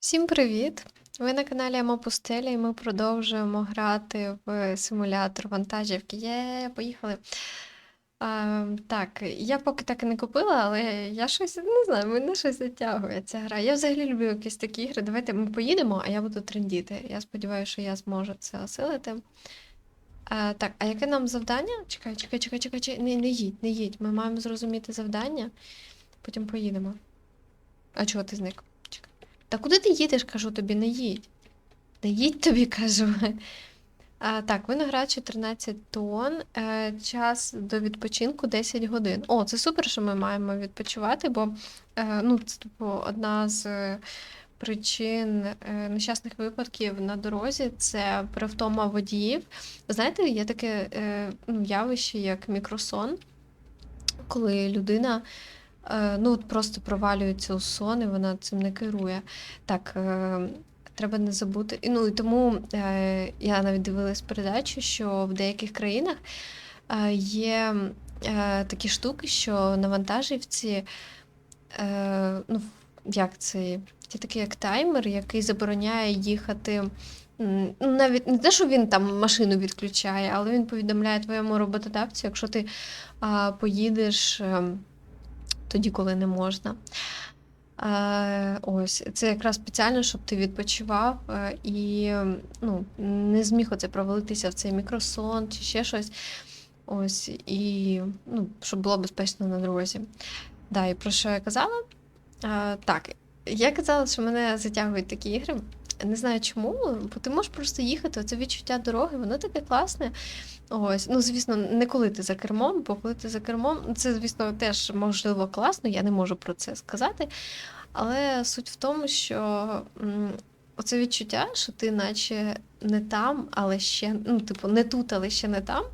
Всім привіт! Ви на каналі Емо Пустеля, і ми продовжуємо грати в симулятор вантажівки. Є, поїхали. А, так, я поки так і не купила, але я щось не знаю, мене щось затягує ця гра. Я взагалі люблю якісь такі ігри. Давайте ми поїдемо, а я буду трендіти. Я сподіваюся, що я зможу це осилити. А, так, а яке нам завдання? Чекай, чекай, чекай, чекай, чекай. Не, не їдь, не їдь. Ми маємо зрозуміти завдання, потім поїдемо. А чого ти зник? Та куди ти їдеш, кажу тобі, не їдь. Не їдь тобі, кажу. А, так, виноград 14 тонн, е, час до відпочинку 10 годин. О, це супер, що ми маємо відпочивати, бо е, ну, це типу, одна з е, причин е, нещасних випадків на дорозі це перевтома водіїв. Знаєте, є таке е, ну, явище, як мікросон, коли людина ну, от просто провалюється у сон, і вона цим не керує. Так, е, треба не забути. І, Ну, і тому е, я навіть дивилась передачу, що в деяких країнах е, є е, такі штуки, що на вантажівці, е, ну, як це, є такий як таймер, який забороняє їхати. Ну, навіть не те, що він там машину відключає, але він повідомляє твоєму роботодавцю, якщо ти а, поїдеш ем, тоді, коли не можна. Е, ось, це якраз спеціально, щоб ти відпочивав е, і ну, не зміг оце провалитися в цей мікросон чи ще щось. Ось, і ну, щоб було безпечно на дорозі. Да, і про що я казала? Е, так, я казала, що мене затягують такі ігри. Не знаю чому, бо ти можеш просто їхати, оце відчуття дороги, воно таке класне. Ось, ну, звісно, не коли ти за кермом, бо коли ти за кермом, це, звісно, теж можливо класно, я не можу про це сказати. Але суть в тому, що оце відчуття, що ти наче не там, але ще, ну, типу, не тут, але ще не там,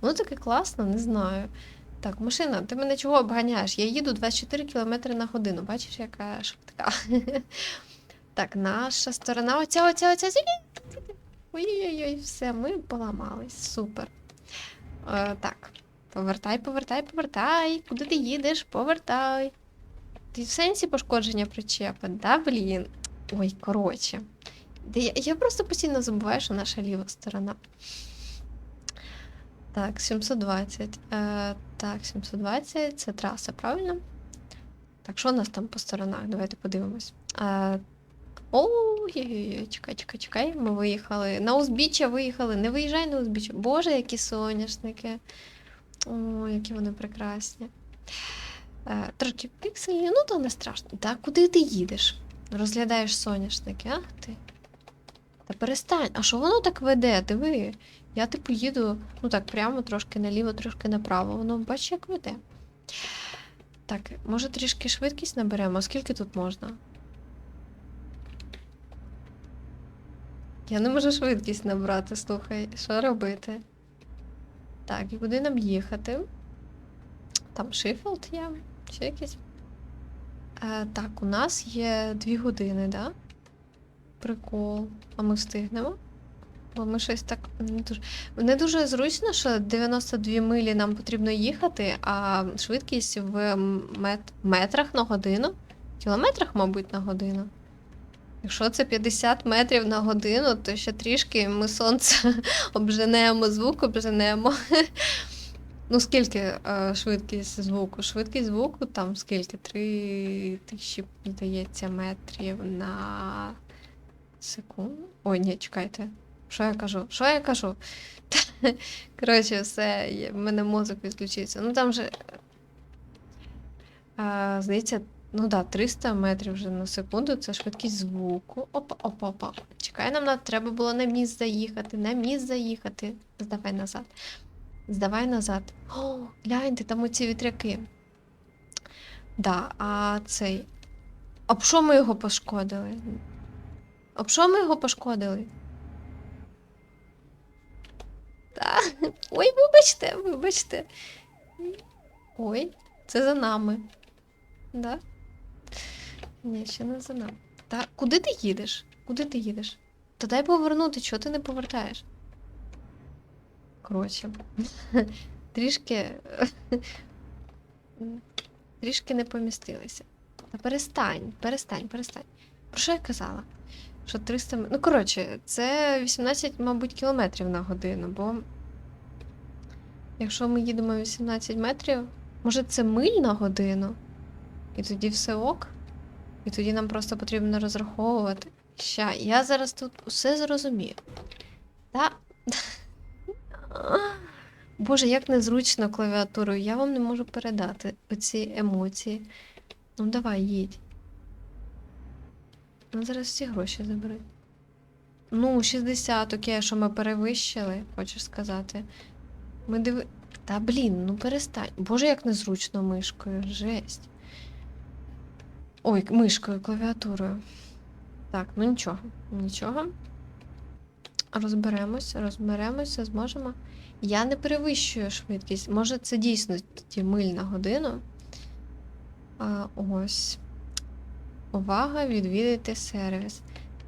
воно таке класно, не знаю. Так, машина, ти мене чого обганяєш? Я їду 24 км на годину. Бачиш, яка швидка. Так, наша сторона, оця, оця, оця. Ой-ой-ой, все, ми поламались. Супер. Е, так, повертай, повертай, повертай. Куди ти їдеш? Повертай. Ти в сенсі пошкодження причепа, да, блін? Ой, коротше. Я, я просто постійно забуваю, що наша ліва сторона. Так, 720. Е, так, 720 це траса, правильно? Так, що у нас там по сторонах? Давайте подивимось. Е, Ой-ой-ой, чекай, чекай, чекай. Ми виїхали. На узбіччя виїхали. Не виїжджай на узбіччя. Боже, які соняшники. О, які вони прекрасні. Е, трошки піксельні, ну то не страшно. Та куди ти їдеш? Розглядаєш соняшники, а ти? Та перестань. А що воно так веде? Диви. Я типу їду, ну так, прямо трошки наліво, трошки направо. Воно бачиш, як веде. Так, може трішки швидкість наберемо? Скільки тут можна? Я не можу швидкість набрати, слухай, що робити? Так, і куди нам їхати? Там Шифілд є, ще якийсь. Е, так, у нас є дві години, да? Прикол. А ми встигнемо? Бо ми щось так не дуже. Не дуже зручно, що 92 милі нам потрібно їхати, а швидкість в мет... метрах на годину. Кілометрах, мабуть, на годину. Якщо це 50 метрів на годину, то ще трішки ми сонце обженемо, звук обженемо. Ну, скільки е, швидкість звуку? Швидкість звуку там скільки? 3 тисячі, здається, метрів на секунду. Ой, ні, чекайте. Що я кажу? Що я кажу? Коротше, все, в мене мозок відключився. Ну там же. е, здається, ну да, 300 метрів вже на секунду це швидкість звуку. Опа, опа, опа. Чекай, нам треба було на міст заїхати, на міст заїхати. Здавай назад. Здавай назад. О, гляньте, там оці вітряки. Да, а цей. Об що ми його пошкодили? Об що ми його пошкодили? Так. Ой, вибачте, вибачте. Ой, це за нами. Да? Ні, ще не за нами. Та куди ти їдеш? Куди ти їдеш? Та дай повернути, чого ти не повертаєш? Коротше. Трішки. Трішки не помістилися. Та перестань, перестань, перестань. Про що я казала? Що 300... Ну, коротше, це 18, мабуть, кілометрів на годину, бо якщо ми їдемо 18 метрів, може це миль на годину? І тоді все ок? І тоді нам просто потрібно розраховувати. Ща, я зараз тут усе зрозумію. Та. Боже, як незручно клавіатурою. Я вам не можу передати оці емоції. Ну, давай, їдь. Ну, зараз всі гроші заберуть. Ну, 60, окей, що ми перевищили, хочеш сказати. Ми диви. Та блін, ну перестань. Боже, як незручно мишкою. Жесть. Ой, мишкою, клавіатурою. Так, ну нічого, нічого. Розберемося, розберемося, зможемо. Я не перевищую швидкість. Може, це дійсно миль на годину. А, ось. Увага, відвідайте сервіс.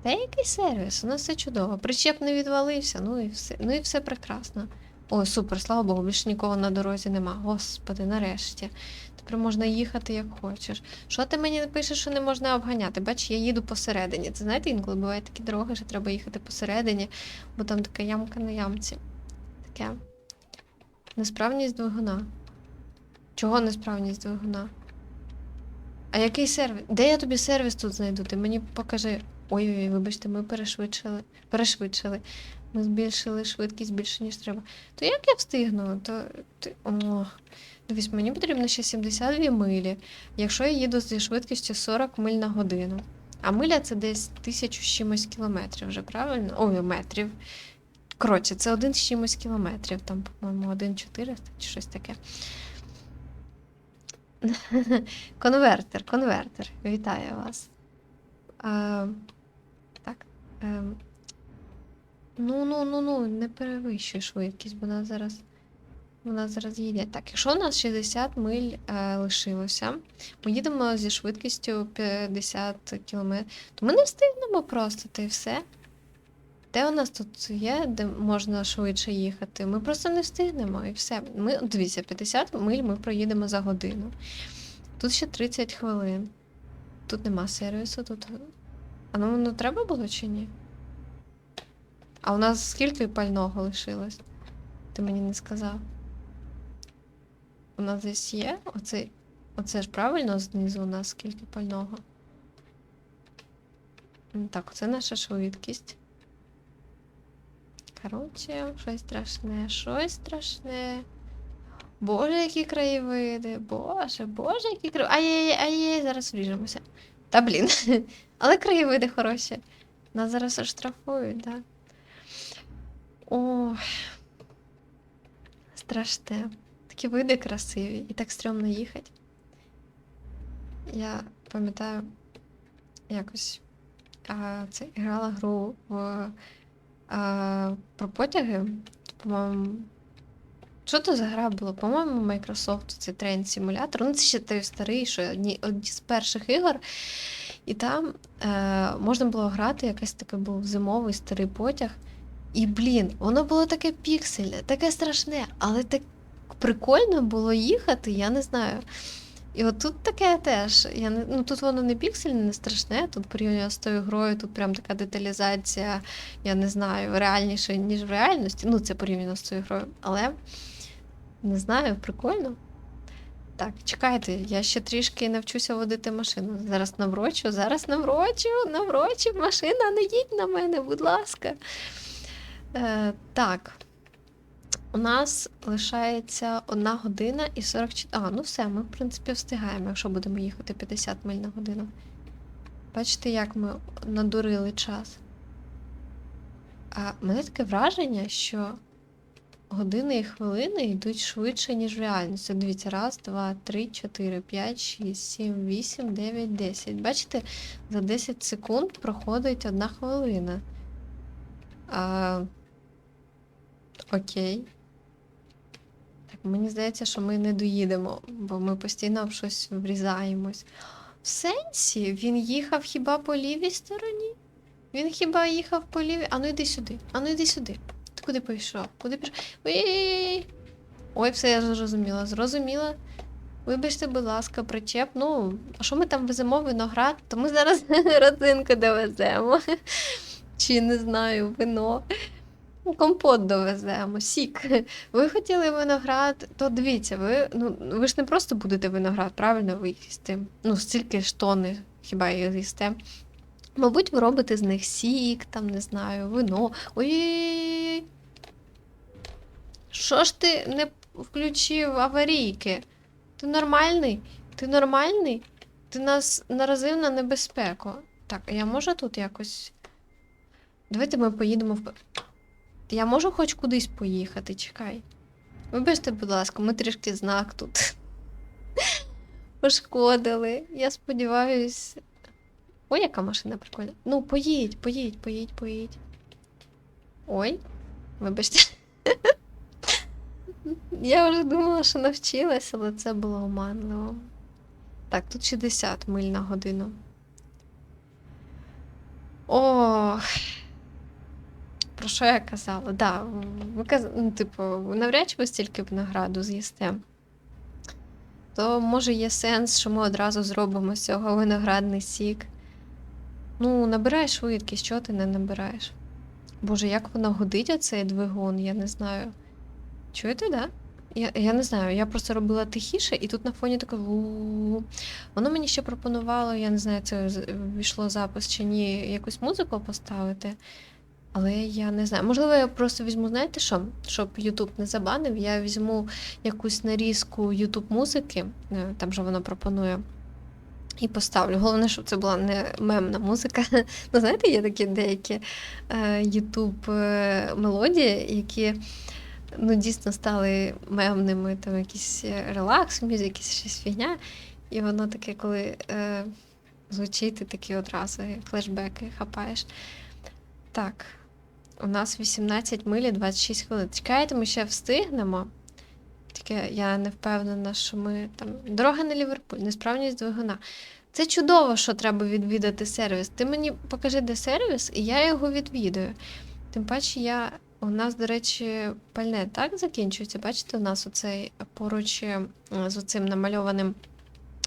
Та який сервіс? У нас все чудово. Причеп не відвалився, ну і все. Ну і все прекрасно. О, супер, слава Богу, більше нікого на дорозі нема. Господи, нарешті. Тепер можна їхати як хочеш. Що ти мені пишеш, що не можна обганяти? Бач, я їду посередині. Це знаєте, інколи бувають такі дороги, що треба їхати посередині, бо там така ямка на ямці. Таке. Несправність двигуна. Чого несправність двигуна? А який сервіс? Де я тобі сервіс тут знайду? Ти мені покажи. Ой-ой, вибачте, ми перешвидшили. Перешвидшили. Ми збільшили швидкість більше, ніж треба. То як я встигну? То ти. О, дивись, мені потрібно ще 72 милі, якщо я їду зі швидкістю 40 миль на годину. А миля це десь тисячу з чимось кілометрів вже, правильно? Ой, метрів. Коротше, це один з чимось кілометрів, там, по-моєму, 1,400 чи щось таке. Конвертер, конвертер. Вітаю вас. А, так. ем, Ну, ну, ну, ну, не перевищуй швидкість, бо нас зараз. Вона зараз їде. Так, якщо у нас 60 миль е, лишилося, ми їдемо зі швидкістю 50 км, то ми не встигнемо просто, та й все. Де у нас тут є, де можна швидше їхати? Ми просто не встигнемо і все. Ми, дивіться, 50 миль ми проїдемо за годину. Тут ще 30 хвилин. Тут нема сервісу, тут. А ну, ну треба було чи ні? А у нас скільки пального лишилось? Ти мені не сказав. У нас десь є? Оце, оце ж правильно знизу у нас скільки пального. Так, це наша швидкість. Коротше, щось страшне, щось страшне. Боже, які краєвиди. Боже, боже, які краєвиди. Ай-яй-яй, ай-яй, зараз вріжемося. Та блін. Але краєвиди хороші. Нас зараз оштрафують, так? Да? Ой. Страшне. Такі види красиві і так стрьомно їхати. Я пам'ятаю, якось а, це грала гру в, а, про потяги. По-моєму. Що то за гра була? По-моєму, Microsoft це трейн симулятор. Ну, це ще той старий, що одні, одні з перших ігор. І там е, можна було грати, якийсь такий був зимовий старий потяг. І, блін, воно було таке піксельне, таке страшне, але так прикольно було їхати, я не знаю. І от тут таке теж. Я не, ну, тут воно не піксельне, не страшне, тут порівняно з тою грою, тут прям така деталізація, я не знаю, реальніша, ніж в реальності. Ну, це порівняно з тою грою. Але не знаю, прикольно. Так, чекайте, я ще трішки навчуся водити машину. Зараз наврочу, зараз наврочу, наврочу, машина, не їдь на мене, будь ласка. Е, так. У нас лишається 1 година і 44. А, ну все, ми, в принципі, встигаємо, якщо будемо їхати 50 миль на годину. Бачите, як ми надурили час. А мене таке враження, що години і хвилини йдуть швидше, ніж в реальності. Дивіться, раз, два, три, чотири, п'ять, шість, сім, вісім, дев'ять, десять. Бачите, за 10 секунд проходить одна хвилина. А, окей. Мені здається, що ми не доїдемо, бо ми постійно в щось врізаємось. В сенсі, він їхав хіба по лівій стороні? Він хіба їхав по лівій. Ану йди сюди, ану йди сюди. Ти куди пішов? Куди пішов? Ой, Ой, все я зрозуміла. Зрозуміла. Вибачте, будь ласка, причеп. Ну, а що ми там веземо виноград? То ми зараз родзинку довеземо. Чи не знаю, вино. Ну, Компот довеземо, сік. Ви хотіли виноград, то дивіться, ви, ну, ви ж не просто будете виноград, правильно ви їсти. Ну, стільки ж тони хіба їсте. Мабуть, ви робите з них сік, там, не знаю, вино. Ой-ой-ой. Що ж ти не включив аварійки? Ти нормальний? Ти нормальний? Ти нас наразив на небезпеку. Так, я можу тут якось. Давайте ми поїдемо в. Я можу хоч кудись поїхати, чекай. Вибачте, будь ласка, ми трішки знак тут пошкодили. Я сподіваюсь. Ой, яка машина прикольна. Ну, поїдь, поїдь, поїдь, поїдь. Ой, вибачте. Я вже думала, що навчилася, але це було оманливо. Так, тут 60 миль на годину. Ох. Про що я казала? Да, ви каз... ну, типу, навряд чи ви стільки винограду з'їсте. То може є сенс, що ми одразу зробимо з цього виноградний сік. Ну, набирай швидкість, чого ти не набираєш? Боже, як воно гудить оцей двигун, я не знаю. Чуєте, да? Я, я не знаю, я просто робила тихіше, і тут на фоні таке. Воно мені ще пропонувало, я не знаю, це ввійшло запис чи ні, якусь музику поставити. Але я не знаю. Можливо, я просто візьму, знаєте що? Щоб YouTube не забанив, я візьму якусь нарізку YouTube музики, е, там же воно пропонує. І поставлю. Головне, щоб це була не мемна музика. Ну, знаєте, є такі деякі е, YouTube е, мелодії, які ну, дійсно стали мемними, там якийсь е, релакс, мюзик, якась щось фігня. І воно таке, коли е, звучить, ти такі одразу флешбеки хапаєш. Так, у нас 18 миль і 26 хвилин. Чекайте, ми ще встигнемо. Тільки я не впевнена, що ми там. Дорога на Ліверпуль, несправність двигуна. Це чудово, що треба відвідати сервіс. Ти мені покажи, де сервіс, і я його відвідаю. Тим паче, я. У нас, до речі, пальне так закінчується. Бачите, у нас оцей поруч е, з оцим намальованим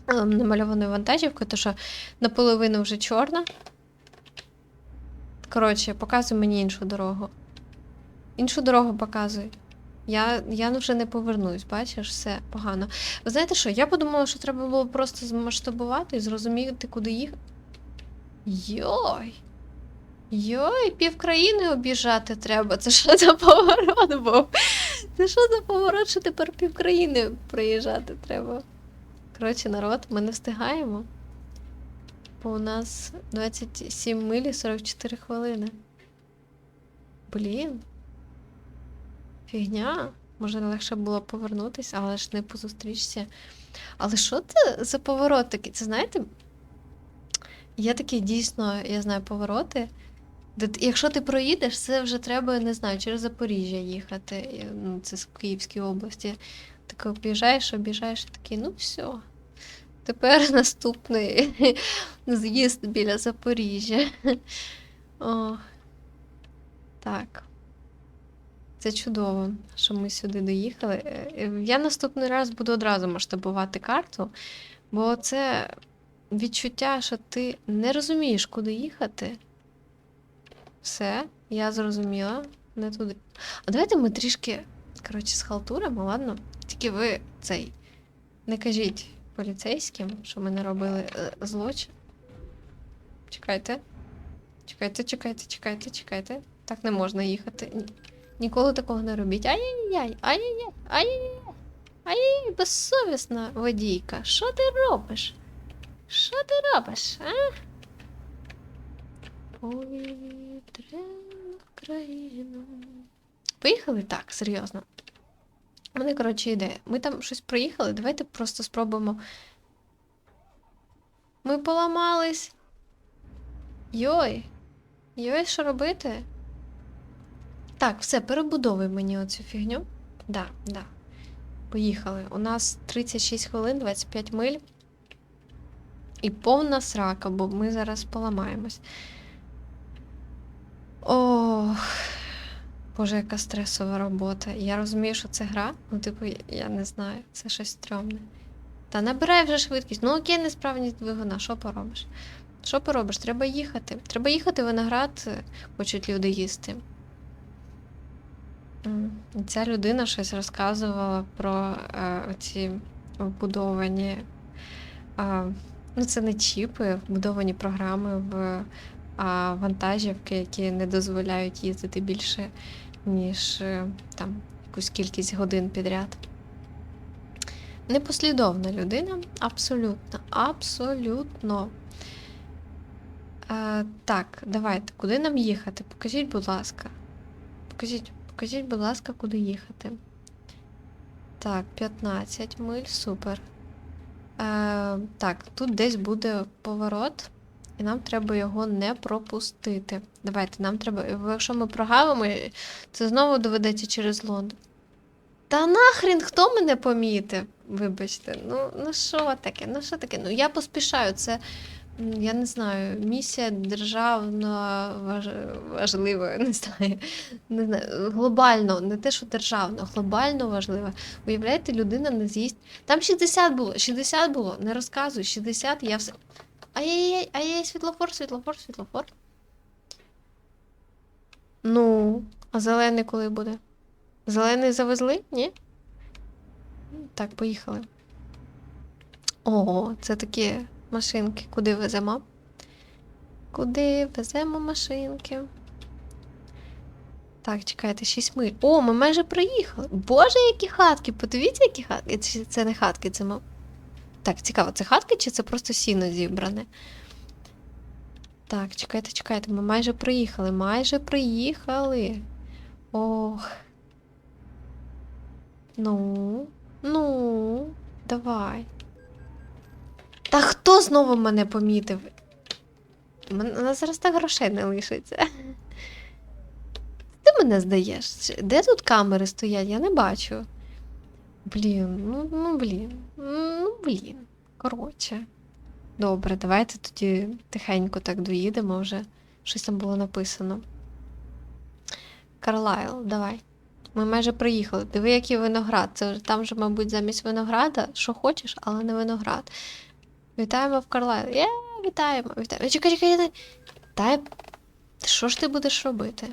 е, намальованою вантажівкою, то що наполовину вже чорна. Коротше, показуй мені іншу дорогу. Іншу дорогу показуй. Я, я вже не повернусь, бачиш, все погано. Ви знаєте що? Я подумала, що треба було просто змасштабувати і зрозуміти, куди їхати. Йой! Йой, півкраїни об'їжджати треба. Це що за поворот був? Це що за поворот, що тепер півкраїни приїжджати треба? Коротше, народ, ми не встигаємо. Бо у нас 27 милі 44 хвилини. Блін. Фігня. Може, легше було повернутися, але ж не по зустрічці. Але що це за поворот такий? Це знаєте? Є такі дійсно, я знаю, повороти. Де, якщо ти проїдеш, це вже треба, не знаю, через Запоріжжя їхати. Ну, це з Київської області. Так об'їжджаєш, об'їжджаєш і такий, ну все. Тепер наступний з'їзд біля Запоріжжя. О, так. Це чудово, що ми сюди доїхали. Е, е, Я наступний раз буду одразу масштабувати карту, бо це відчуття, що ти не розумієш, куди їхати. Все, я зрозуміла. Не туди. А давайте ми трішки, коротше, схалтуримо, ладно? Тільки ви цей. Не кажіть поліцейським, що ми не робили е, злочин. Чекайте. Чекайте, чекайте, чекайте, чекайте. Так не можна їхати. Ні- Ніколи такого не робіть. Ай-яй-яй, ай-яй-яй, ай-яй-яй. Ай-яй, безсовісна водійка. Що ти робиш? Що ти робиш, а? Повітряну країну. Поїхали так, серйозно. У мене, коротше, ідея. Ми там щось проїхали, давайте просто спробуємо. Ми поламались. Йой. Йой, що робити? Так, все, перебудовуй мені оцю фігню. Да, да. Поїхали. У нас 36 хвилин, 25 миль. І повна срака, бо ми зараз поламаємось. Ох. Боже, яка стресова робота. Я розумію, що це гра. Ну, типу, я не знаю, це щось стрьомне. Та набирай вже швидкість. Ну окей, несправність двигуна, що поробиш? Що поробиш? Треба їхати. Треба їхати виноград, е, хочуть люди їсти. І Ця людина щось розказувала про е, ці вбудовані. А, ну, це не чіпи, вбудовані програми в а, вантажівки, які не дозволяють їздити більше, ніж е, там якусь кількість годин підряд. Непослідовна людина, абсолютно, абсолютно. Е, так, давайте, куди нам їхати? Покажіть, будь ласка. Покажіть, покажіть, будь ласка, куди їхати. Так, 15 миль, супер. Е, так, тут десь буде поворот, і нам треба його не пропустити. Давайте, нам треба. Якщо ми прогавимо, це знову доведеться через Лондон. Та нахрін, хто мене помітив? Вибачте, ну, ну що таке? Ну що таке? Ну я поспішаю. Це, я не знаю, місія державна важ... важлива, не знаю. Не знаю. Глобально, не те, що державна, глобально важлива. Уявляєте, людина не з'їсть. Там 60 було, 60 було, не розказуй, 60, я все. Ай-яй-яй, ай-яй, світлофор, світлофор, світлофор. Ну, а зелений коли буде? Зелений завезли? Ні? Так, поїхали. О, це такі машинки. Куди веземо? Куди веземо машинки? Так, чекайте, 6 миль. О, ми майже приїхали. Боже, які хатки! Подивіться, які хатки. Це, це не хатки, це. Так, цікаво, це хатки чи це просто сіно зібране? Так, чекайте, чекайте, ми майже приїхали, майже приїхали. Ох. Ну, ну, давай. Та хто знову мене помітив? У нас зараз так грошей не лишиться. Ти мене здаєш? Де тут камери стоять? Я не бачу. Блін, ну, ну блін. Блін. Коротше. Добре, давайте тоді тихенько так доїдемо вже. Щось там було написано. Карлайл, давай. Ми майже приїхали. Диви, який виноград. Це там же, мабуть, замість винограда, що хочеш, але не виноград. Вітаємо в Карлайл. Є, вітаємо, вітаємо. Чекай, чекай. Та що ж ти будеш робити?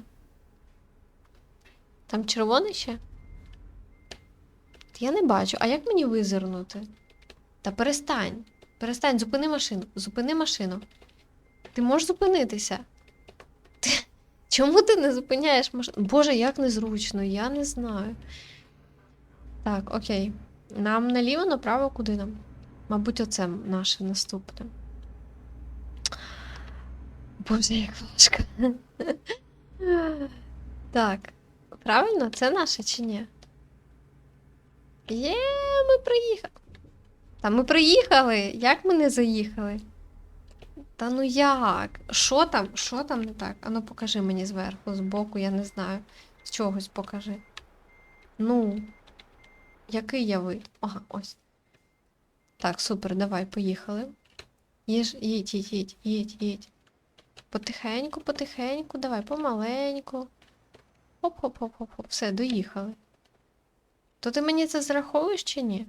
Там червоний ще? Я не бачу. А як мені визирнути? Та перестань. Перестань, зупини машину. Зупини машину. Ти можеш зупинитися. Ти... Чому ти не зупиняєш машину? Боже, як незручно, я не знаю. Так, окей. Нам наліво, направо, куди нам? Мабуть, оце наше наступне. Боже, як важко. Так. Правильно, це наше чи ні? Є, ми приїхали. Та ми приїхали. Як ми не заїхали? Та ну як? Що там? Що там не так? Ану покажи мені зверху, збоку, я не знаю. З чогось покажи. Ну, який я вид? Ага, ось. Так, супер, давай, поїхали. Їж, їдь, їдь, їдь, їдь, їдь. Потихеньку, потихеньку, давай, помаленьку. Хоп-хоп-хоп-хоп-хоп. Все, доїхали. То ти мені це зараховуєш чи ні?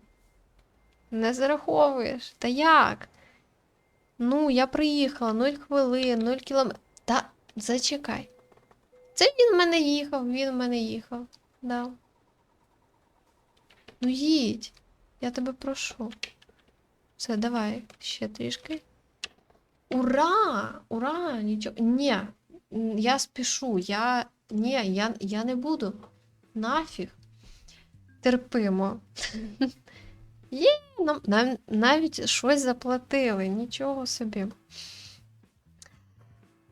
Не зараховуєш. Та як? Ну, я приїхала 0 хвилин, 0 кілометрів. Та зачекай. Це він в мене їхав, він в мене їхав. Да. Ну їдь. Я тебе прошу. Все, давай, ще трішки. Ура! Ура! Нічого. Ні, я спішу. Я. Ні, я, я не буду. Нафіг. Терпимо. Є, нам, нам навіть щось заплатили, нічого собі.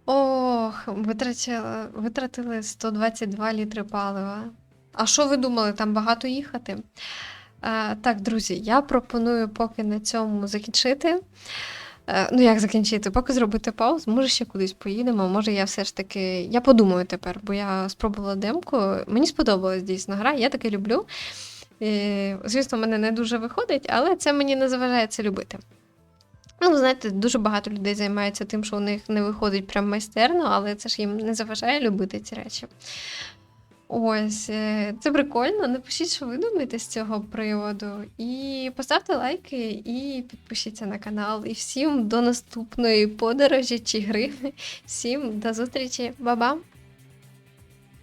Ох, витратили, витратили 122 літри палива. А що ви думали, там багато їхати? Е, так, друзі, я пропоную поки на цьому закінчити. Е, ну, як закінчити? Поки зробити паузу, може ще кудись поїдемо. Може, я все ж таки. Я подумаю тепер, бо я спробувала демку. Мені сподобалась дійсно гра, я таке люблю. І, звісно, мене не дуже виходить, але це мені не заважає це любити. Ну, знаєте, дуже багато людей займаються тим, що у них не виходить прям майстерно, але це ж їм не заважає любити ці речі. Ось, е, це прикольно. Напишіть, що ви думаєте з цього приводу. І поставте лайки, і підпишіться на канал. І всім до наступної подорожі чи гри. Всім до зустрічі, Ба-ба!